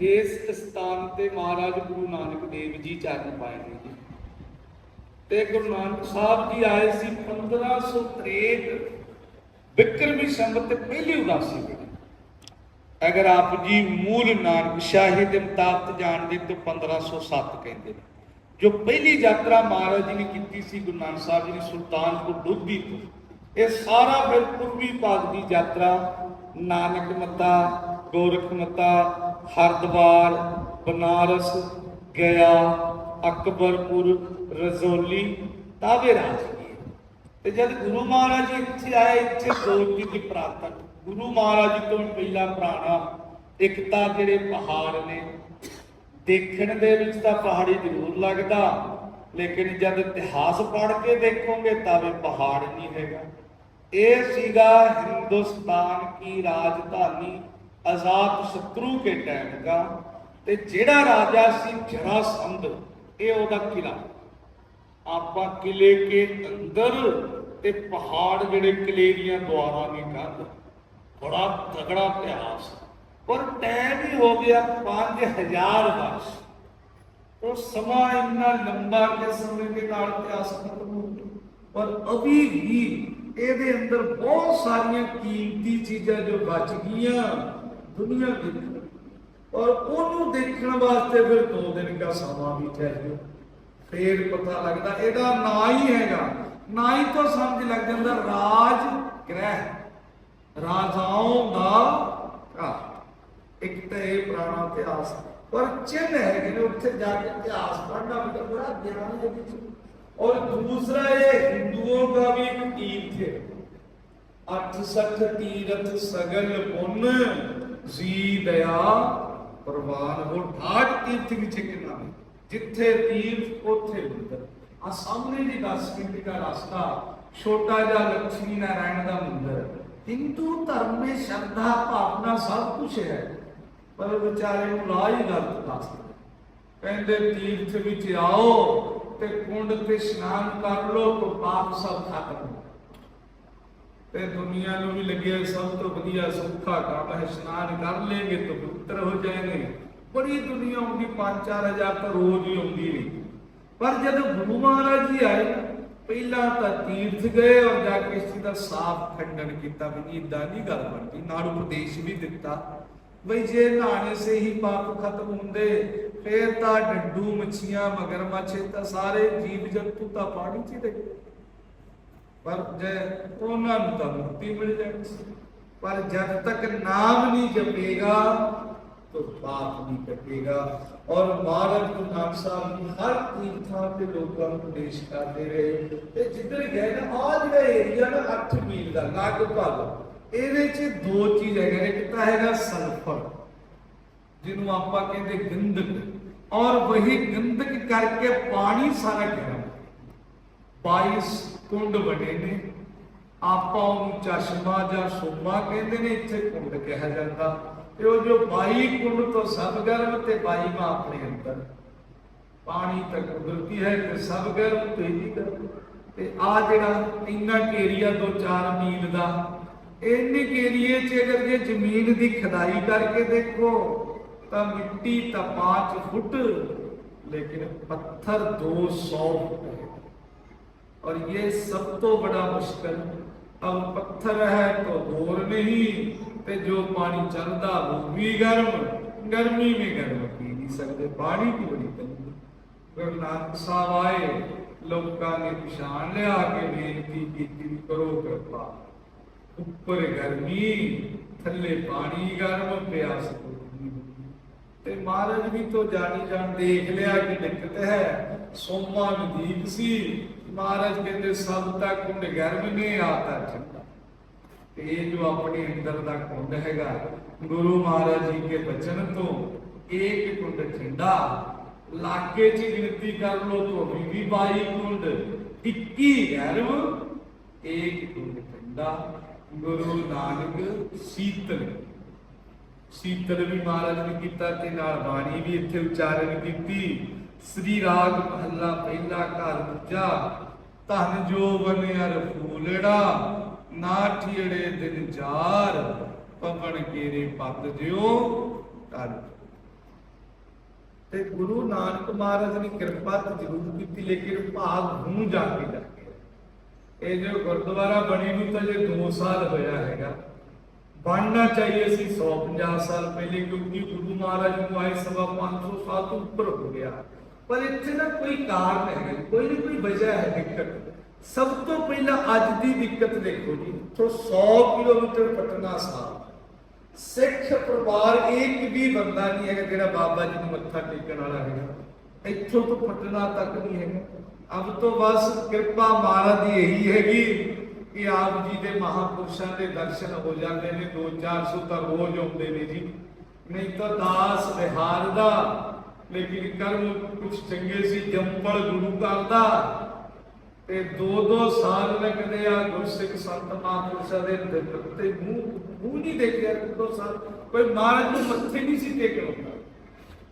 ਇਸ ਸਥਾਨ ਤੇ ਮਹਾਰਾਜ ਗੁਰੂ ਨਾਨਕ ਦੇਵ ਜੀ ਚਰਨ ਪਾਏ ਨੇ ਜੀ। ਤੇ ਗੁਰੂ ਨਾਨਕ ਸਾਹਿਬ ਜੀ ਆਏ ਸੀ 1563 ਵਿਕਰਮੀ ਸੰਵਤ ਤੇ ਪਹਿਲੀ ਉਦਾਸੀ ਵੇਲੇ। ਅਗਰ ਆਪ ਜੀ ਮੂਲ ਨਾਨਕ ਸ਼ਾਹੀ ਦੇ ਮੁਤਾਬਕ ਜਾਣਦੇ ਤਾਂ 1507 ਕਹਿੰਦੇ ਨੇ। ਜੋ ਪਹਿਲੀ ਯਾਤਰਾ ਮਹਾਰਾਜ ਜੀ ਨੇ ਕੀਤੀ ਸੀ ਗੁਰੂ ਨਾਨਕ ਸਾਹਿਬ ਜੀ ਨੇ ਸੁਲਤਾਨਪੁਰ ਲੋਧੀ ਤੋਂ। ਇਹ ਸਾਰਾ ਫਿਰ ਪੂਰਬੀ ਭਾਗ ਦੀ ਯਾਤਰਾ ਨਾਨਕ ਮੱਤਾ ਗੋਰਖ ਮੱਤਾ ਬਨਾਰਸ, ਗਿਆ, ਅਕਬਰਪੁਰ, ਰਜ਼ੌਲੀ, ਤਾਵੇ ਰਾਜਗੀ ਤੇ ਜਦ ਗੁਰੂ ਮਹਾਰਾਜ ਇੱਥੇ ਆਏ, ਇੱਥੇ ਦੋ ਦੀ ਪ੍ਰਾਪਤ ਗੁਰੂ ਮਹਾਰਾਜ ਤੋਂ ਪਹਿਲਾਂ ਪੁਰਾਣਾ ਇੱਕ ਤਾਂ ਜਿਹੜੇ ਪਹਾੜ ਨੇ। ਦੇਖਣ ਦੇ ਵਿੱਚ ਤਾਂ ਪਹਾੜੀ ਜ਼ਰੂਰ ਲੱਗਦਾ, ਲੇਕਿਨ ਜਦ ਇਤਿਹਾਸ ਪੜ੍ਹ ਕੇ ਦੇਖੋਗੇ ਤਾਂ ਵੀ ਪਹਾੜ ਨਹੀਂ ਹੈਗਾ। ਇਹ ਸੀਗਾ ਹਿੰਦੁਸਤਾਨ ਕੀ ਰਾਜਧਾਨੀ ਆਜ਼ਾਦ ਸ਼ਤਰੂ ਕੇ ਟਾਈਮ ਦਾ ਤੇ ਜਿਹੜਾ ਰਾਜਾ ਸੀ ਜਰਾਸੰਧ ਇਹ ਉਹਦਾ ਕਿਲਾ ਆਪਾਂ ਕਿਲੇ ਕੇ ਅੰਦਰ ਤੇ ਪਹਾੜ ਜਿਹੜੇ ਕਿਲੇ ਦੀਆਂ ਦੁਆਰਾਂ ਦੀ ਕੰਧ ਬੜਾ ਤਗੜਾ ਇਤਿਹਾਸ। ਪਰ ਟਾਈਮ ਹੀ ਹੋ ਗਿਆ 5000 ਵਰਸ਼ ਉਹ ਸਮਾਂ ਇੰਨਾ ਲੰਬਾ ਕਿ ਸਮੇਂ ਦੇ ਨਾਲ ਇਤਿਹਾਸ ਖਤਮ ਹੋ ਗਿਆ। ਪਰ ਅਭੀ ਵੀ ਇਹਦੇ ਅੰਦਰ ਬਹੁਤ ਸਾਰੀਆਂ ਕੀਮਤੀ ਚੀਜ਼ਾਂ ਜੋ ਬਚ ਗਈਆਂ ਦੁਨੀਆ ਦੀ ਔਰ ਉਹਨੂੰ ਦੇਖਣ ਵਾਸਤੇ ਫਿਰ ਦੋ ਦਿਨ ਦਾ ਸਮਾਂ ਵੀ ਚਾਹੀਦਾ। ਫੇਰ ਪਤਾ ਲੱਗਦਾ, ਇਹਦਾ ਨਾਂ ਹੀ ਹੈਗਾ। ਨਾਂ ਹੀ ਤੋਂ ਸਮਝ ਲੱਗ ਜਾਂਦਾ, ਰਾਜ ਗ੍ਰਹਿ। ਰਾਜਾਓਂ ਦਾ ਘਰ। ਇੱਕ ਤਾਂ ਇਹ ਪੁਰਾਣਾ ਇਤਿਹਾਸ। ਪਰ ਚਿੰਨ ਹੈ ਕਿ ਉੱਥੇ ਜਾ ਕੇ ਇਤਿਹਾਸ ਪੜ੍ਹਨਾ ਵੀ ਤਾਂ ਬੜਾ ਗਿਆਨ ਹੈ ਵਿੱਚ। ਔਰ ਦੂਸਰਾ ਇਹ ਹਿੰਦੂਆਂ ਦਾ ਵੀ ਇੱਕ ਤੀਰਥ ਹੈ। 68 ਤੀਰਥ ਸਗਲ ਪੁੰਨ। ਸੀ ਦਇਆ ਪ੍ਰਵਾਨ ਹੋ ਆਜ ਤੀਰਥ ਵਿਚੇ ਕੇ ਜਿੱਥੇ ਤੀਰਥ, ਉਥੇ ਮੰਦਰ। ਆ ਸਾਹਮਣੇ ਦੀ 10 ਮਿੰਟ ਦਾ ਰਸਤਾ, ਛੋਟਾ ਜਿਹਾ ਲక్ష్ਮੀ ਨਾਰਾਇਣ ਦਾ ਮੰਦਰ। ਹਿੰਦੂ ਧਰਮ ਵਿੱਚ ਸ਼ਰਧਾ, ਭਾਵਨਾ ਸਭ ਕੁਝ ਹੈ। ਪਰ ਵਿਚਾਰੇ ਨੂੰ ਲਾ ਹੀ ਗਲਤ ਦੱਸ ਕਹਿੰਦੇ ਤੀਰਥ ਵਿੱਚ ਆਓ ਤੇ ਕੁੰਡ ਤੇ ਇਸ਼ਨਾਨ ਕਰ ਲੋ ਤਾਂ ਪਾਪ ਸਭ ਖਤਮ ਤੇ ਦੁਨੀਆ ਨੂੰ ਵੀ ਲੱਗਿਆ ਸਭ ਤੋਂ ਵਧੀਆ ਸੁੱਖਾ ਕੰਮ ਹੈ, ਇਸ਼ਨਾਨ ਕਰ ਲੇਗੇ ਤਾਂ ਪਵਿੱਤਰ ਹੋ ਜਾਏਗੇ। ਬੜੀ ਦੁਨੀਆ ਆਉਂਦੀ 5-4000 ਤਾਂ ਰੋਜ਼ ਹੀ ਆਉਂਦੀ ਨਹੀਂ ਪਰ ਜਦੋਂ ਗੁਰੂ ਮਹਾਰਾਜ ਜੀ ਆਏ, ਪਹਿਲਾਂ ਤਾਂ ਤੀਰਥ ਗਏ ਔਰ ਜਾ ਕੇ ਇਸ ਦਾ ਸਾਫ਼ ਖੰਡਨ ਕੀਤਾ ਵੀ ਇਦਾਂ ਨਹੀਂ ਗੱਲ ਬਣਦੀ। ਨਾਲ ਉਪਦੇਸ਼ ਵੀ ਦਿੱਤਾ। ਬਈ ਜੇ ਨਹਾਣੇ ਸੇ ਹੀ ਪਾਪ ਖਤਮ ਹੁੰਦੇ, ਫੇਰ ਤਾਂ ਡੱਡੂ ਮੱਛੀਆਂ ਮਗਰਮੱਛ, ਇਹ ਤਾਂ ਸਾਰੇ ਜੀਵ ਜੰਤੂ ਤਾਂ ਪਾਣੀ 'ਚ ਹੀ ਪਰ ਜੇ ਉਹਨਾਂ ਨੂੰ ਤਾਂ ਮੁਕਤੀ ਮਿਲ ਜਾਣੀ ਸੀ ਪਰ ਜਦ ਤੱਕ ਨਾਮ ਨਹੀਂ ਜਪੇਗਾ तो पाप नहीं कटेगा और महाराज गुरु नानक साहब जी हर तीर्थां ਤੇ ਲੋਕਾਂ ਨੂੰ ਉਪਦੇਸ਼ ਕਰਦੇ ਰਹੇ ਤੇ ਜਿੱਧਰ ਗਏ ਨਾ ਆ ਜਿਹੜਾ ਏਰੀਆ ਨਾ 8 ਮੀਲ ਦਾ ਲਗਭਗ ਇਹਦੇ 'ਚ ਦੋ ਚੀਜ਼ ਹੈਗੇ ਨੇ ਇੱਕ ਤਾਂ ਹੈਗਾ ਸਲਫਰ ਜਿਹਨੂੰ ਆਪਾਂ ਕਹਿੰਦੇ ਗੰਧਕ ਔਰ ਵਹੀ ਗੰਧਕ ਕਰਕੇ ਪਾਣੀ ਸਾਰਾ ਗਰਮ 22 ਕੁੰਡ ਵੱਡੇ ਨੇ। ਆਪਾਂ ਉਹਨੂੰ ਚਸ਼ਮਾ ਜਾਂ ਸੁਮਾ ਕਹਿੰਦੇ ਨੇ, ਇੱਥੇ ਕੁੰਡ ਕਿਹਾ ਜਾਂਦਾ। ਤੇ ਉਹ ਜੋ ਬਾਈ ਕੁੰਡ ਤੋਂ ਸਭ ਗਰਮ ਤੇ ਬਾਈ ਮਾ ਆਪਣੇ ਅੰਦਰ। ਪਾਣੀ ਤਾਂ ਕੁਦਰਤੀ ਹੈ ਤੇ ਸਭ ਗਰਮ ਤੇ ਹੀ ਤੇ ਆ ਜਿਹੜਾ ਇੰਨਾ ਏਰੀਆ ਤੋਂ ਚਾਰ ਮੀਲ ਦਾ, ਇੰਨੇ ਏਰੀਏ 'ਚ ਅਗਰ ਜੇ ਜ਼ਮੀਨ ਦੀ ਖਦਾਈ ਕਰਕੇ ਦੇਖੋ, ਤਾਂ ਮਿੱਟੀ ਤਾਂ 5 ਫੁੱਟ, ਲੇਕਿਨ ਪੱਥਰ 200 ਫੁੱਟ ਹੈ। और ये सब तो बड़ा मुश्किल अब पत्थर है तो दूर नहीं ते जो पानी चलता वो भी गर्म गर्मी में गर्म पी नहीं सकते पानी की बड़ी तंगी गुरु नानक साहब आए लोगों ने पछाण लिया के बेनती की करो कृपा ਉੱਪਰ ਗਰਮੀ ਥੱਲੇ ਪਾਣੀ ਗਰਮ ਪਿਆਸ ਕੋਈ ਤੇ ਮਹਾਰਾਜ ਵੀ ਤੋਂ ਜਾਣੀ ਜਾਣ ਦੇਖ ਲਿਆ ਕਿ ਦਿੱਕਤ ਹੈ ਸੋਮਾ ਨਦੀਕ ਸੀ ਮਹਾਰਾਜ ਕਹਿੰਦੇ, ਸਭ ਦਾ ਕੁੰਡ ਗਰਮ ਨਹੀਂ ਆਤਾ ਠੰਡਾ ਤੇ ਇਹ ਜੋ ਆਪਣੇ ਅੰਦਰ ਦਾ ਕੁੰਡ ਹੈਗਾ, ਗੁਰੂ ਮਹਾਰਾਜ ਜੀ ਕੇ ਬਚਨ ਤੋਂ ਇੱਕ ਕੁੰਡ ਠੰਡਾ। ਲਾਗੇ ਚ ਗਿਣਤੀ ਕਰ ਲੋ ਤੋਂ ਵੀ 22 ਕੁੰਡ 21 ਗਰਮ ਇੱਕ ਕੁੰਡ ਠੰਡਾ। ਗੁਰੂ ਨਾਨਕ ਸੀਤਲ। ਸੀਤਲ ਵੀ ਮਹਾਰਾਜ ਨੇ ਕੀਤਾ ਤੇ ਨਾਲ ਬਾਣੀ ਵੀ ਇੱਥੇ ਉਚਾਰਨ ਕੀਤੀ। ਸ੍ਰੀ ਰਾਗ ਮਹੱਲਾ, ਪਹਿਲਾ ਘਰ ਦੂਜਾ। ਧਨ ਜੋ ਬਨਿਆਰ ਫੂਲੜਾ, ਨਾ ਠੀੜੇ ਦਿਨ ਜਾਰ, ਪਵਨ ਕੇਰੇ ਪੱਤ ਜਿਉ ਕਰ ਤੇ ਗੁਰੂ ਨਾਨਕ ਮਹਾਰਾਜ ਨੇ ਕਿਰਪਾ ਤਾਂ ਜ਼ਰੂਰ ਕੀਤੀ, ਲੇਕਿਨ ਭਾਗ ਹੁਣ ਜਾ ਕੇ ਲੱਗੇ। ਇਹ ਜੋ ਗੁਰਦੁਆਰਾ ਬਣੀ ਨੂੰ ਤਾਂ ਜੇ 2 ਸਾਲ ਹੋਇਆ ਹੈਗਾ। ਬਣਨਾ ਚਾਹੀਏ ਸੀ 150 ਸਾਲ ਪਹਿਲੇ, ਕਿਉਂਕਿ ਗੁਰੂ ਮਹਾਰਾਜ ਨੂੰ ਆਏ ਸਵਾ 500 ਸਾਲ ਤੋਂ ਉੱਪਰ ਹੋ ਗਿਆ। ਪਰ ਇੱਥੇ ਨਾ ਕੋਈ ਕਾਰਨ ਹੈ ਕੋਈ ਨਾ ਕੋਈ ਵਜ੍ਹਾ ਹੈ ਦਿੱਕਤ। ਸਭ ਤੋਂ ਪਹਿਲਾਂ ਅੱਜ ਦੀ ਦਿੱਕਤ ਦੇਖੋ ਜੀ ਤੋਂ 100 ਕਿਲੋਮੀਟਰ ਪਟਨਾ ਸਾਹਿਬ। ਸਿੱਖ ਪਰਿਵਾਰ ਇੱਕ ਵੀ ਬੰਦਾ ਨਹੀਂ ਹੈਗਾ ਜਿਹੜਾ ਬਾਬਾ ਜੀ ਨੂੰ ਮੱਥਾ ਟੇਕਣ ਵਾਲਾ ਹੈਗਾ। ਇੱਥੋਂ ਤੋਂ ਪਟਨਾ ਤੱਕ ਨਹੀਂ ਹੈਗਾ। ਅਬ ਤੋਂ ਬਸ ਕਿਰਪਾ ਮਹਾਰਾਜ ਦੀ ਇਹੀ ਹੈਗੀ ਕਿ ਆਪ ਜੀ ਦੇ ਮਹਾਪੁਰਸ਼ਾਂ ਦੇ ਦਰਸ਼ਨ ਹੋ ਜਾਂਦੇ ਨੇ 2-400 ਤਾਂ ਰੋਜ਼ ਆਉਂਦੇ ਨੇ ਜੀ। ਨਹੀਂ ਤਾਂ ਦਾਸ ਵਿਹਾਰ ਦਾ ਲੇਕਿਨ ਕਰਮ ਕੁਝ ਚੰਗੇ ਸੀ ਜੰਪਲ ਗੁਰੂ ਘਰ ਦਾ। ਤੇ ਦੋ ਦੋ ਸਾਲ ਲੱਗਦੇ ਆ ਗੁਰਸਿੱਖ ਸੰਤ ਮਹਾਂਪੁਰਸ਼ਾਂ ਦੇ ਤੇ ਮੂੰਹ ਮੂੰਹ ਨਹੀਂ ਦੇਖਿਆ ਦੋ ਸਾਲ ਕੋਈ ਮਹਾਰਾਜ ਨੂੰ ਮੱਥੇ ਨਹੀਂ ਸੀ ਟੇਕਣ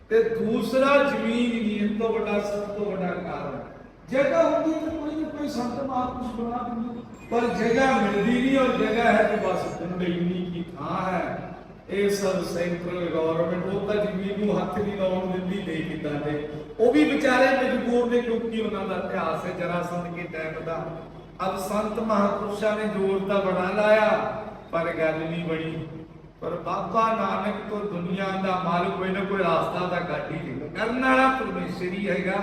ਤੇ ਦੂਸਰਾ ਜ਼ਮੀਨ ਨਹੀਂ, ਇਹ ਤੋਂ ਵੱਡਾ, ਸਭ ਤੋਂ ਵੱਡਾ ਕਾਰਨ। ਜਗ੍ਹਾ ਹੁੰਦੀ ਤਾਂ ਕੋਈ ਨਾ ਕੋਈ ਸੰਤ ਮਹਾਂਪੁਰਸ਼ ਬਣਾ ਦਿੰਦੇ। ਪਰ ਜਗ੍ਹਾ ਮਿਲਦੀ ਨਹੀਂ ਔਰ ਜਗ੍ਹਾ ਹੈ ਤੇ ਬਸ ਕੁੰਡਲੀਨੀ ਕੀ ਥਾਂ ਹੈ। ਇਹ ਸਭ ਸੈਂਟਰਲ ਗਵਰਨਮੈਂਟ ਉਹ ਤਾਂ ਜ਼ਮੀਨ ਨੂੰ ਹੱਥ ਨਹੀਂ ਲਾਉਣ ਦਿੰਦੀ ਨਹੀਂ ਕਿਦਾਂ ਦੇ, ਉਹ ਵੀ ਵਿਚਾਰੇ ਮਜਬੂਰ ਨੇ ਕਿਉਂਕਿ ਉਹਨਾਂ ਦਾ ਇਤਿਹਾਸ ਹੈ, ਜਰਾ ਕੇ ਟਾਈਮ ਦਾ। ਅਬ ਸੰਤ ਮਹਾਪੁਰਸ਼ਾਂ ਨੇ ਜ਼ੋਰ ਤਾਂ ਬੜਾ ਲਾਇਆ, ਪਰ ਗੱਲ ਨਹੀਂ ਬਣੀ। ਪਰ ਬਾਬਾ ਨਾਨਕ ਤੋਂ ਦੁਨੀਆ ਦਾ ਮਾਲਕ ਕੋਈ ਨਾ ਕੋਈ ਰਾਸਤਾ ਤਾਂ ਕੱਢ ਹੀ ਦੇਗਾ ਕਰਨ ਵਾਲਾ ਪਰਮੇਸ਼ਰ ਹੀ ਹੈਗਾ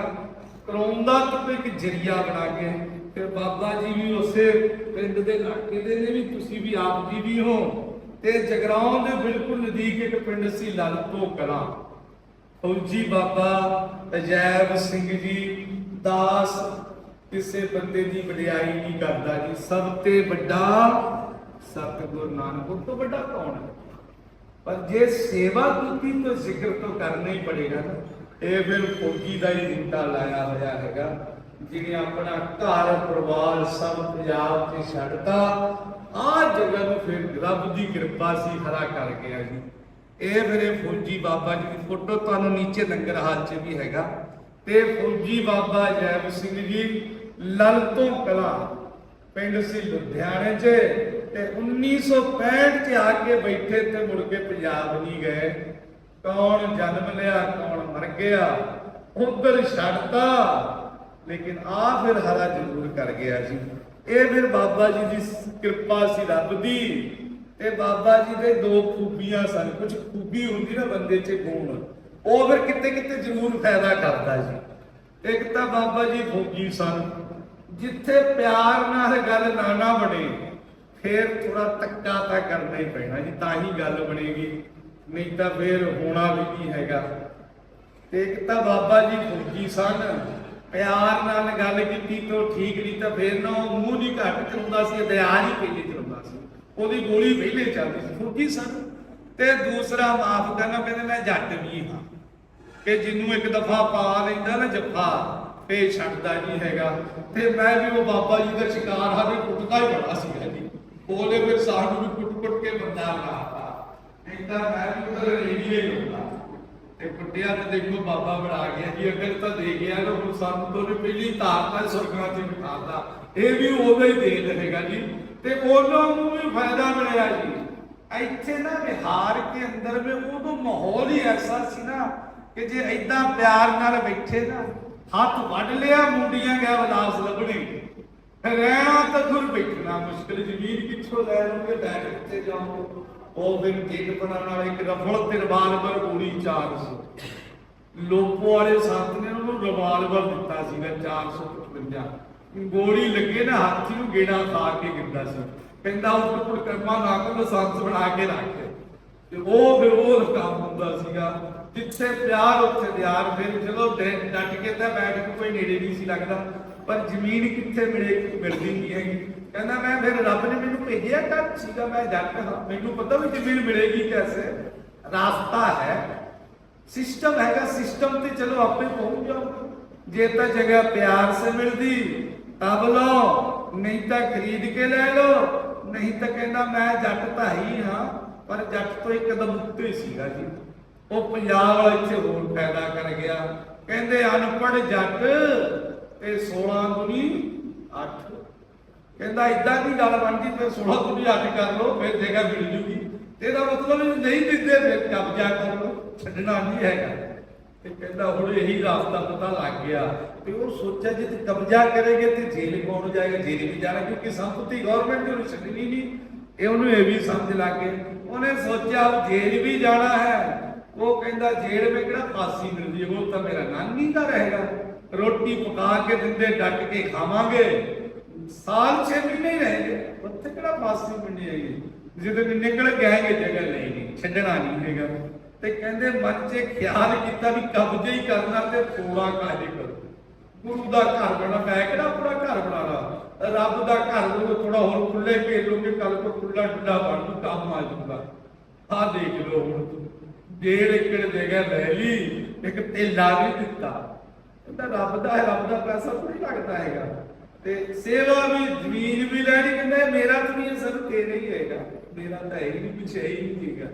ਕਰਾਉਂਦਾ ਤਾਂ ਇੱਕ ਜਰੀਆ ਬਣਾ ਕੇ, ਫਿਰ ਬਾਬਾ ਜੀ ਵੀ ਉਸੇ ਪਿੰਡ ਦੇ ਇਲਾਕੇ ਦੇ ਨੇ ਵੀ ਤੁਸੀਂ ਵੀ ਆਪ ਜੀ ਵੀ ਹੋ। ਤੇ ਜਗਰਾਉਂ ਦੇ ਬਿਲਕੁਲ ਨਜ਼ਦੀਕ ਇੱਕ ਪਿੰਡ ਸੀ ਲਲਤੋ ਕਲਾਂ। ਫੌਜੀ ਬਾਬਾ ਅਜੈਬ ਸਿੰਘ ਜੀ, ਦਾਸ ਕਿਸੇ ਬੰਦੇ ਦੀ ਵਡਿਆਈ ਨਹੀਂ ਕਰਦਾ ਜੀ। ਸਭ ਤੇ ਵੱਡਾ ਸਤਿਗੁਰ ਨਾਨਕ ਤੋਂ ਵੱਡਾ ਕੌਣ ਹੈ? ਪਰ ਜੇ ਸੇਵਾ ਕੀਤੀ ਤਾਂ ਜ਼ਿਕਰ ਤੋਂ ਕਰਨਾ ਹੀ ਪੜੇਗਾ ਨਾ। ਇਹ ਫਿਰ ਫੌਜੀ ਦਾ ਹੀ ਰਿੰਟਾ ਲਾਇਆ ਹੋਇਆ ਹੈਗਾ। ਜਿਹਨੇ ਆਪਣਾ ਘਰ, ਪਰਿਵਾਰ ਸਭ ਪੰਜਾਬ ਤੇ ਛੱਡਤਾ ਆ ਜਗ੍ਹਾ ਨੂੰ ਫਿਰ ਰੱਬ ਦੀ ਕਿਰਪਾ ਸੀ, ਹਰਾ ਕਰ ਗਿਆ ਜੀ। ਇਹ ਮੇਰੇ ਫੌਜੀ ਬਾਬਾ ਜੀ ਦੀ ਫੋਟੋ, ਤੁਹਾਨੂੰ ਨੀਚੇ ਲੰਗਰ ਹਾਲ 'ਚ ਵੀ ਹੈਗਾ। ਤੇ ਫੌਜੀ ਬਾਬਾ ਜੈਬ ਸਿੰਘ ਜੀ, ਲਲਤੋਂ ਕਲਾ, ਪਿੰਡ ਸੀ ਲੁਧਿਆਣੇ 'ਚ, ਤੇ 1965 'ਚ ਆ ਕੇ ਬੈਠੇ ਤੇ ਮੁੜ ਕੇ ਪੰਜਾਬ ਨਹੀਂ ਗਏ। ਕੌਣ ਜਨਮ ਲਿਆ, ਕੌਣ ਮਰ ਗਿਆ, ਉਧਰ ਛੱਡਤਾ। ਲੇਕਿਨ ਆ ਫਿਰ ਹਰਾ ਜ਼ਰੂਰ ਕਰ ਗਿਆ ਜੀ। ਇਹ ਫਿਰ ਬਾਬਾ ਜੀ ਦੀ ਕਿਰਪਾ ਸੀ ਰੱਬ ਦੀ। ਤੇ ਬਾਬਾ ਜੀ ਦੇ ਦੋ ਖੂਬੀਆਂ ਸਨ। ਕੁਝ ਖੂਬੀ ਹੁੰਦੀ ਨਾ ਬੰਦੇ 'ਚ ਗੁਣ। ਉਹ ਫਿਰ ਕਿਤੇ ਕਿਤੇ ਜ਼ਰੂਰ ਫਾਇਦਾ ਕਰਦਾ ਜੀ। ਇੱਕ ਤਾਂ ਬਾਬਾ ਜੀ ਫੌਜੀ ਸਨ। ਜਿੱਥੇ ਪਿਆਰ ਨਾਲ ਗੱਲ ਨਾ ਨਾ ਬਣੇ, ਫੇਰ ਥੋੜਾ ਤੱਕਾ ਤਾਂ ਕਰਨਾ ਹੀ ਪੈਣਾ ਜੀ, ਤਾਂ ਹੀ ਗੱਲ ਬਣੇਗੀ। ਨਹੀਂ ਤਾਂ ਫੇਰ ਹੋਣਾ ਵੀ ਨਹੀਂ ਹੈਗਾ। ਤੇ ਇੱਕ ਤਾਂ ਬਾਬਾ ਜੀ ਫੌਜੀ ਸਨ। ਪਿਆਰ ਨਾਲ ਗੱਲ ਕੀਤੀ ਤਾਂ ਠੀਕ ਨਹੀਂ ਤਾਂ ਫੇਰ ਨਾ ਉਹ ਮੂੰਹ ਨਹੀਂ ਘੱਟ ਚਲਾਉਂਦਾ ਸੀ ਦਿਆਲ ਹੀ ਪਹਿਲੇ ਚਲਾਉਂਦਾ ਸੀ। ਉਹਦੀ ਗੋਲੀ ਪਹਿਲੇ ਚੱਲਦੀ ਸੀ। ਫੌਜੀ ਸਨ ਤੇ ਦੂਸਰਾ ਮਾਫ ਕਰਨਾ ਕਹਿੰਦੇ ਮੈਂ ਜੱਟ ਵੀ ਹਾਂ। ਕਿ ਜਿਹਨੂੰ ਇੱਕ ਦਫਾ ਪਾ ਲੈਂਦਾ ਨਾ ਜੱਫਾ ਫੇ ਛੱਡਦਾ ਨਹੀਂ ਹੈਗਾ। ਤੇ ਮੈਂ ਵੀ ਉਹ ਬਾਬਾ ਜੀ ਦਾ ਸ਼ਿਕਾਰ ਹਾਂ ਤੇ ਕੁੱਟਦਾ ਹੀ ਬੜਾ ਸੀ ਜੀ ਉਹਨੇ ਫਿਰ ਸਾਨੂੰ ਵੀ ਕੁੱਟ ਕੁੱਟ ਕੇ ਬੰਦਾ ਬਣਾਤਾ ਨਹੀਂ ਤਾਂ ਮੈਂ ਵੀ ਉਧਰ ਰੇਡੀਓ ਹੀ ਹੁੰਦਾ ਤੇ ਕੁੱਟਿਆ ਤੇ ਦੇਖੋ ਬਾਬਾ ਬਣਾ ਗਿਆ ਜੀ, ਅਗਰ ਤਾਂ ਦੇ ਗਿਆ ਨਾ, ਹੁਣ ਸਾਨੂੰ ਤੋਂ ਨੇ ਪਹਿਲੀ ਤਾਰਤਾ ਸੁਰਗਾਂ 'ਚ ਬਿਠਾਤਾ। ਇਹ ਵੀ ਉਹਦਾ ਹੀ ਦੇ ਦੇਗਾ ਜੀ। ਤੇ ਉਹਨਾਂ ਨੂੰ ਵੀ ਫਾਇਦਾ ਮਿਲਿਆ ਜੀ। ਇੱਥੇ ਨਾ ਬਿਹਾਰ ਕੇ ਅੰਦਰ में ਉਦੋਂ ਮਾਹੌਲ ਹੀ ਐਸਾ ਸੀ ਨਾ ਕਿ ਜੇ ਐਦਾਂ ਪਿਆਰ ਨਾਲ ਬੈਠੇ ਨਾ, ਹੱਥ ਵੱਢ ਲਿਆ, ਮੁੰਡੀਆਂ ਗਿਆ ਵਿਲਾਸ ਲੱਭਣੇ। ਰਹਿਣਾ ਤਾਂ ਦੂਰ ਬੈਠਣਾ ਮੁਸ਼ਕਿਲ, ਜ਼ਮੀਨ ਕਿੱਥੋਂ ਲੈ ਲਓਗੇ ਬੈਠ ਕਿੱਥੇ ਜਾਓਗੇ ਉਹ ਫਿਰ ਟਿਕ ਬਣਾਉਣ ਵਾਲੇ ਇੱਕ ਰਫਲ ਤੇ ਰਿਵਾਲਵਰ ਗੋਲੀ 400 ਲੋਪੋ ਵਾਲੇ ਸੰਤ ਨੇ ਉਹਨੂੰ ਰਿਵਾਲਵਰ ਦਿੱਤਾ ਸੀਗਾ 455 ਗੋਲੀ ਲੱਗੇ ਨਾ, ਹਾਥੀ ਨੂੰ ਗੇੜਾ ਖਾ ਕੇ ਗਿਰਦਾ ਸੀ। ਕਹਿੰਦਾ ਉੱਪਰ ਪੁਰ ਕਰਮਾ ਨਾ ਕੋ ਲਾਇਸੈਂਸ ਬਣਾ ਕੇ ਰੱਖ। ਤੇ ਉਹ ਫਿਰ ਉਹ ਕੰਮ ਹੁੰਦਾ ਸੀਗਾ। ਜਿੱਥੇ ਪਿਆਰ, ਉੱਥੇ ਦਿਆਰ ਫਿਰ ਜਦੋਂ ਡਟ ਕੇ ਤਾਂ ਬੈਠ ਕੇ ਕੋਈ ਨੇੜੇ ਨਹੀਂ ਸੀ ਲੱਗਦਾ। ਪਰ ਜ਼ਮੀਨ ਕਿੱਥੇ ਮਿਲੇ, ਮਿਲਦੀ ਨਹੀਂ ਹੈਗੀ। ਕਹਿੰਦਾ ਮੈਂ ਫਿਰ ਰੱਬ ਨੇ ਮੈਨੂੰ ਭੇਜਿਆ ਕਰ ਸੀਗਾ ਮੈਂ ਜੱਟ ਹਾਂ। ਮੈਨੂੰ ਪਤਾ ਵੀ ਜ਼ਮੀਨ ਮਿਲੇਗੀ ਕੈਸੇ। ਰਾਸਤਾ ਹੈ। ਸਿਸਟਮ ਹੈਗਾ ਸਿਸਟਮ ਤੇ ਚਲੋ ਆਪੇ ਪਹੁੰਚ ਜਾਓ। ਜੇ ਤਾਂ ਜਗ੍ਹਾ ਪਿਆਰ ਸੇ ਮਿਲਦੀ, ਤਬ ਲਓ। ਨਹੀਂ ਤਾਂ ਖਰੀਦ ਕੇ ਲੈ ਲਓ। ਨਹੀਂ ਤਾਂ ਕਹਿੰਦਾ ਮੈਂ ਜੱਟ ਤਾਂ ਹੀ ਹਾਂ, ਪਰ ਜੱਟ ਤੋਂ ਇੱਕ ਕਦਮ ਉੱਤੇ ਸੀਗਾ ਜੀ। ਉਹ ਪੰਜਾਬ ਵਾਲਾ ਇੱਥੇ ਹੋਰ ਪੈਦਾ ਕਰ ਗਿਆ। ਕਹਿੰਦੇ ਅਨਪੜ੍ਹ ਜੱਟ ਤੇ 16 ਗੁਣੀ 8 ਕਹਿੰਦਾ ਇਦਾਂ ਦੀ ਗੱਲ ਬਣਦੀ ਫਿਰ 16 ਦੁਨੀ 8 ਕਰ ਲਓ, ਫਿਰ ਜਗ੍ਹਾ ਮਿਲ ਜੂਗੀ। ਇਹਦਾ ਮਤਲਬ ਇਹ ਨਹੀਂ ਦਿੰਦੇ, ਫਿਰ ਕਬਜ਼ਾ ਕਰ ਲਓ, ਛੱਡਣਾ ਨਹੀਂ ਹੈਗਾ। ਤੇ ਕਹਿੰਦਾ ਹੁਣ ਇਹੀ ਰਾਸਤਾ ਪਤਾ ਲੱਗ ਗਿਆ ਤੇ ਉਹ ਸੋਚਿਆ, ਜੇ ਤੇ ਕਬਜ਼ਾ ਕਰੇਗੇ ਤੇ ਜੇਲ੍ਹ ਕੌਣ ਜਾਏਗਾ? ਜੇਲ੍ਹ ਵੀ ਜਾਣਾ, ਕਿਉਂਕਿ ਸੰਪਤੀ ਗਵਰਨਮੈਂਟ ਨੂੰ ਛੱਡਣੀ ਨਹੀਂ। ਇਹ ਉਹਨੂੰ ਇਹ ਵੀ ਸਮਝ ਲੱਗ ਗਈ। ਉਹਨੇ ਸੋਚਿਆ ਉਹ ਜੇਲ੍ਹ ਵੀ ਜਾਣਾ ਹੈ। ਉਹ ਕਹਿੰਦਾ, ਜੇਲ੍ਹ ਵਿੱਚ ਕਿਹੜਾ ਫਾਂਸੀ ਮਿਲਦੀ ਉਹ ਤਾਂ ਮੇਰਾ ਨਾਨੀ ਦਾ ਰਹੇਗਾ। ਰੋਟੀ ਪਕਾ ਕੇ ਦਿੰਦੇ, ਡੱਟ ਕੇ ਖਾਵਾਂਗੇ। ਸਾਲ 6 ਮਹੀਨੇ ਹੀ ਰਹੇਗੇ ਉੱਥੇ ਕਿਹੜਾ ਮਾਸੀ ਮਿਲਣੀ ਹੈਗੇ? ਜਦੋਂ ਵੀ ਨਿਕਲ ਕੇ ਜਗ੍ਹਾ ਲਈ ਨਹੀਂ ਛੱਡਣਾ ਨਹੀਂ ਹੈਗਾ। ਤੇ ਕਹਿੰਦੇ ਮਨ 'ਚ ਖਿਆਲ ਕੀਤਾ ਵੀ ਕਬਜ਼ੇ ਹੀ ਕਰਨਾ ਤੇ ਥੋੜਾ ਕਾਹਦੇ ਕਰੋ। ਗੁਰੂ ਦਾ ਘਰ ਬਣਾ, ਮੈਂ ਕਿਹੜਾ ਆਪਣਾ ਘਰ ਬਣਾਣਾ ਰੱਬ ਦਾ ਘਰ ਨੂੰ ਥੋੜਾ ਹੋਰ ਖੁੱਲੇ ਘੇਰ ਲੋਗੇ ਕੱਲ ਕੋ ਖੁੱਲਾ ਡੁੱਲਾ ਬਣ ਜੂ ਕੰਮ ਆ ਜੂਗਾ ਆ ਦੇਖ ਲਓ ਹੁਣ ਡੇਢ ਏਕੜ ਜਗ੍ਹਾ ਲੈ ਲਈ, ਇੱਕ ਤੇਲਾ ਵੀ ਦਿੱਤਾ। ਕਹਿੰਦਾ ਰੱਬ ਦਾ ਹੈ, ਰੱਬ ਦਾ ਪੈਸਾ ਥੋੜੀ ਲੱਗਦਾ ਹੈਗਾ। ਤੇ ਸੇਵਾ ਵੀ, ਜ਼ਮੀਨ ਵੀ ਲੈਣੀ ਕਹਿੰਦਾ, ਮੇਰਾ ਜ਼ਮੀਨ ਸਭ ਤੇਰਾ ਹੀ ਹੈਗਾ। ਮੇਰਾ ਤਾਂ ਹੈ ਹੀ ਨਹੀਂ, ਪਿੱਛੇ ਹੈ ਹੀ ਨਹੀਂ ਹੈਗਾ।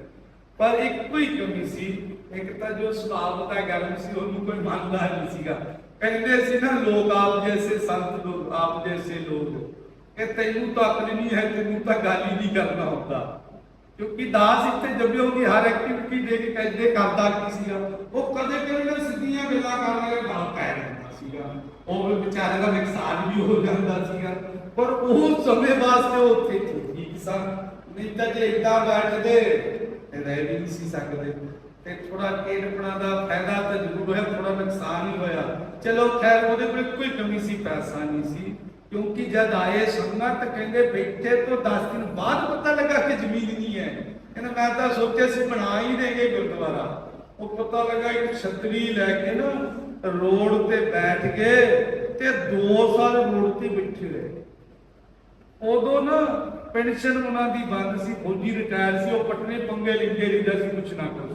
ਪਰ ਇੱਕੋ ਹੀ ਕਮੀ ਸੀ, ਇੱਕ ਤਾਂ ਜੋ ਸੁਭਾਅ ਦਾ ਗਰਮ ਸੀ, ਉਹਨੂੰ ਕੋਈ ਮੰਨਦਾ ਨਹੀਂ ਸੀਗਾ। ਕਹਿੰਦੇ ਸੀ ਨਾ, ਲੋਕ ਆਪ ਜੈਸੇ ਸੰਤ ਲੋਕ, ਆਪ ਜੈਸੇ ਲੋਕ। ਕਿ ਤੈਨੂੰ ਤਾਂ ਅਕਲ ਨਹੀਂ ਹੈ, ਤੈਨੂੰ ਤਾਂ ਗੱਲ ਹੀ ਨਹੀਂ ਕਰਨਾ ਹੁੰਦਾ। ਕਿਉਂਕਿ ਦਾਸ ਇੱਥੇ ਜੰਮੇ ਦੀ ਹਰ ਐਕਟੀਵਿਟੀ ਦੇਖ ਕੇ ਕਹਿੰਦੇ ਕਰਦਾ ਕੀ ਸੀਗਾ। ਉਹ ਕਦੇ ਕਦੇ ਸਿੱਧੀਆਂ ਗੱਲਾਂ ਕਰਨ ਵਾਲੇ ਗੱਲ ਪੈ ਰਿਹਾ ਸੀਗਾ। ਉਹ ਵਿਚਾਰੇ ਦਾ ਨੁਕਸਾਨ ਵੀ ਹੋ ਜਾਂਦਾ ਸੀਗਾ। ਪਰ ਉਹ ਸਮੇਂ ਵਾਸਤੇ ਉਹ ਉੱਥੇ ਠੀਕ ਸਨ ਨਹੀਂ ਤਾਂ ਜੇ ਇਦਾਂ ਬੈਠਦੇ ਤੇ ਰਹਿ ਵੀ ਨਹੀਂ ਸੀ ਸਕਦੇ। ਤੇ ਥੋੜਾ ਕਿਹੜਪਣਾ ਦਾ ਫਾਇਦਾ ਤਾਂ ਜ਼ਰੂਰ ਹੋਇਆ ਥੋੜਾ ਨੁਕਸਾਨ ਹੀ ਹੋਇਆ। ਚਲੋ ਖੈਰ, ਉਹਦੇ ਕੋਲ ਕੋਈ ਕਮੀ ਸੀ, ਪੈਸਾ ਨਹੀਂ ਸੀ। ਕਿਉਂਕਿ ਜਦ ਆਏ ਸੰਗਤ ਕਹਿੰਦੇ, ਬੈਠੇ ਤੋਂ 10 ਦਿਨ ਬਾਅਦ ਪਤਾ ਲੱਗਾ ਕਿ ਜ਼ਮੀਨ ਨਹੀਂ ਹੈ। ਕਹਿੰਦਾ, ਮੈਂ ਤਾਂ ਸੋਚਿਆ ਸੀ ਬਣਾ ਹੀ ਦੇਗੇ ਗੁਰਦੁਆਰਾ। ਉਹ ਪਤਾ ਲੱਗਾ ਇੱਕ ਛਤਰੀ ਲੈ ਕੇ ਨਾ ਰੋਡ ਤੇ ਬੈਠ ਕੇ ਤੇ 2 ਸਾਲ ਰੋਡ ਤੇ ਬੈਠੇ ਰਹੇ ਉਦੋਂ ਨਾ ਪੈਨਸ਼ਨ ਉਹਨਾਂ ਦੀ ਬੰਦ ਸੀ, ਫੌਜੀ ਰਿਟਾਇਰ ਸੀ, ਉਹ ਪਟਨੇ ਪੰਗੇ ਲਿੰਗੇ ਲਿੰਦਾ ਸੀ ਕੁਛ ਨਾ ਕੁਛ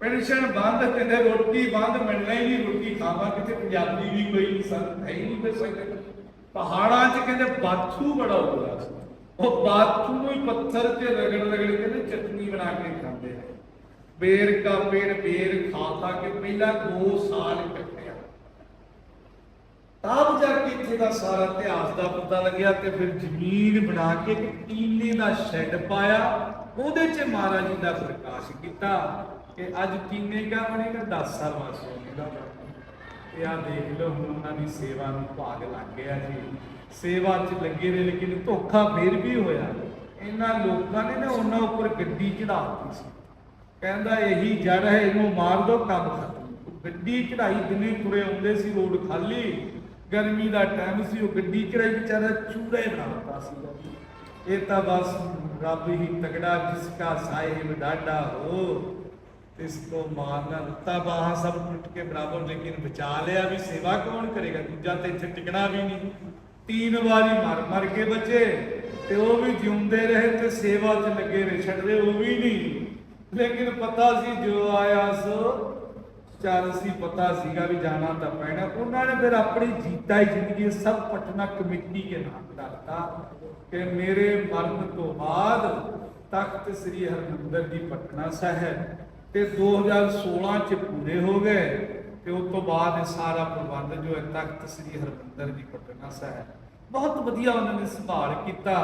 ਪੈਨਸ਼ਨ ਬੰਦ ਕਹਿੰਦੇ, ਰੋਟੀ ਬੰਦ, ਮਿਲਣਾ ਹੀ ਨਹੀਂ, ਰੋਟੀ ਖਾਵਾ ਕਿਤੇ ਪੰਜਾਬੀ ਵੀ ਕੋਈ ਨਹੀਂ ਸੰਤ ਹੈ ਹੀ ਨਹੀਂ ਫਿਰ ਪਹਾੜਾਂ 'ਚ ਕਹਿੰਦੇ ਬਾਥੂ ਬੜਾ ਉੱਗਦਾ ਸੀ ਉਹ ਬਾਥੂ ਨੂੰ ਹੀ ਪੱਥਰ ਤੇ ਰਗੜ ਰਗੜ ਕੇ ਨਾ ਚਟਨੀ ਬਣਾ ਕੇ ਖਾਂਦੇ ਆ। ਬੇਰ ਕਾ ਪੇੜ ਬੇਰ ਖਾ ਖਾ ਕੇ ਪਹਿਲਾਂ 2 ਸਾਲ ਕੱਟਿਆ ਤਬ ਜਾ ਕੇ ਇੱਥੇ ਦਾ ਸਾਰਾ ਇਤਿਹਾਸ ਦਾ ਪਤਾ ਲੱਗਿਆ ਤੇ ਫਿਰ ਜ਼ਮੀਨ ਬਣਾ ਕੇ ਇੱਕ ਟੀਨੇ ਦਾ ਸ਼ੈੱਡ ਪਾਇਆ। ਉਹਦੇ 'ਚ ਮਹਾਰਾਜ ਜੀ ਦਾ ਪ੍ਰਕਾਸ਼ ਕੀਤਾ ਕਿ ਅੱਜ ਟੀਨੇ ਕਾ ਬਣੇਗਾ? 10 ਸਾਲ ਵਾਸਤੇ ਦਾ ਇਹ ਆ ਦੇਖ ਲਓ, ਹੁਣ ਉਹਨਾਂ ਦੀ ਸੇਵਾ ਨੂੰ ਭਾਗ ਲੱਗ ਗਿਆ ਜੀ। ਸੇਵਾ 'ਚ ਲੱਗੇ ਨੇ, ਲੇਕਿਨ ਧੋਖਾ ਫੇਰ ਵੀ ਹੋਇਆ। ਇਹਨਾਂ ਲੋਕਾਂ ਨੇ ਨਾ ਉਹਨਾਂ ਉੱਪਰ ਗੱਡੀ ਚੜਾਤੀ ਸੀ। ਕਹਿੰਦਾ, ਇਹੀ ਜੜ ਹੈ, ਇਹਨੂੰ ਮਾਰ ਦੋ, ਕੰਮ ਖਤਮ। ਗੱਡੀ ਚੜਾਈ ਦਿਨੇ ਤੁਰੇ ਆਉਂਦੇ ਸੀ ਰੋਡ ਖਾਲੀ ਗਰਮੀ ਦਾ ਟਾਈਮ ਸੀ, ਉਹ ਗੱਡੀ ਚੜਾਈ ਵਿਚਾਰਾ ਚੂੜਾ ਹੀ ਬਣਾਤਾ ਸੀ। ਇਹ ਤਾਂ ਬਸ ਰੱਬ ਹੀ ਤਗੜਾ ਜਿਸ ਕਾ ਸਾਹਿਬ ਡਾਡਾ ਹੋ ਇਸ ਕੋ ਮਾਰਨਾ ਲੱਤਾ ਸਭ ਟੁੱਟ ਕੇ ਬਰਾਬਰ, ਲੇਕਿਨ ਬਚਾ ਲਿਆ ਵੀ ਸੇਵਾ ਕੌਣ ਕਰੇਗਾ? ਦੂਜਾ ਤੇ ਇੱਥੇ ਟਿਕਣਾ ਵੀ ਨਹੀਂ। ਤੀਨ ਵਾਰੀ ਮਰ ਮਰ ਕੇ ਬਚੇ, ਤੇ ਉਹ ਵੀ ਜਿਉਂਦੇ ਰਹੇ ਤੇ ਸੇਵਾ 'ਚ ਲੱਗੇ ਰਹੇ। ਛੱਡਦੇ ਉਹ ਵੀ ਨਹੀਂ। ਲੇਕਿਨ ਪਤਾ ਸੀ, ਜੋ ਆਇਆ ਸੋ ਚੱਲ ਸੀ ਪਤਾ ਸੀਗਾ ਵੀ ਜਾਣਾ ਤਾਂ ਪੈਣਾ। ਉਹਨਾਂ ਨੇ ਫਿਰ ਆਪਣੀ ਜੀਤਾ ਹੀ ਜ਼ਿੰਦਗੀ ਸਭ ਪਟਨਾ ਕਮੇਟੀ ਕੇ ਨਾਮ ਕਰਤਾ ਕਿ ਮੇਰੇ ਮਰਨ ਤੋਂ ਬਾਅਦ ਤਖਤ ਸ੍ਰੀ ਹਰਮੰਦਰ ਦੀ ਪਟਨਾ ਸਾਹਿਬ ਤੇ 2016 ਚ ਪੂਰੇ ਹੋ ਗਏ ਤੇ ਉਸ ਤੋਂ ਬਾਅਦ ਇਹ ਸਾਰਾ ਪ੍ਰਬੰਧ ਜੋ ਹੈ ਤਖਤ ਸ੍ਰੀ ਹਰਮੰਦਰ ਦੀ ਪਟਨਾ ਸਾਹਿਬ। ਬਹੁਤ ਵਧੀਆ ਉਹਨਾਂ ਨੇ ਸੰਭਾਲ ਕੀਤਾ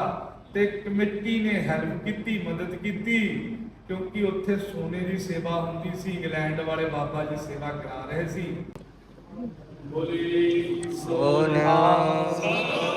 ਤੇ ਕਮੇਟੀ ਨੇ ਹੈਲਪ ਕੀਤੀ, ਮਦਦ ਕੀਤੀ। ਕਿਉਂਕਿ ਉੱਥੇ ਸੋਨੇ ਦੀ ਸੇਵਾ ਹੁੰਦੀ ਸੀ ਇੰਗਲੈਂਡ ਵਾਲੇ ਬਾਬਾ ਜੀ ਸੇਵਾ ਕਰਾ ਰਹੇ ਸੀ। ਬੋਲੀ ਸੋਨਾ। ਬੋਲੀ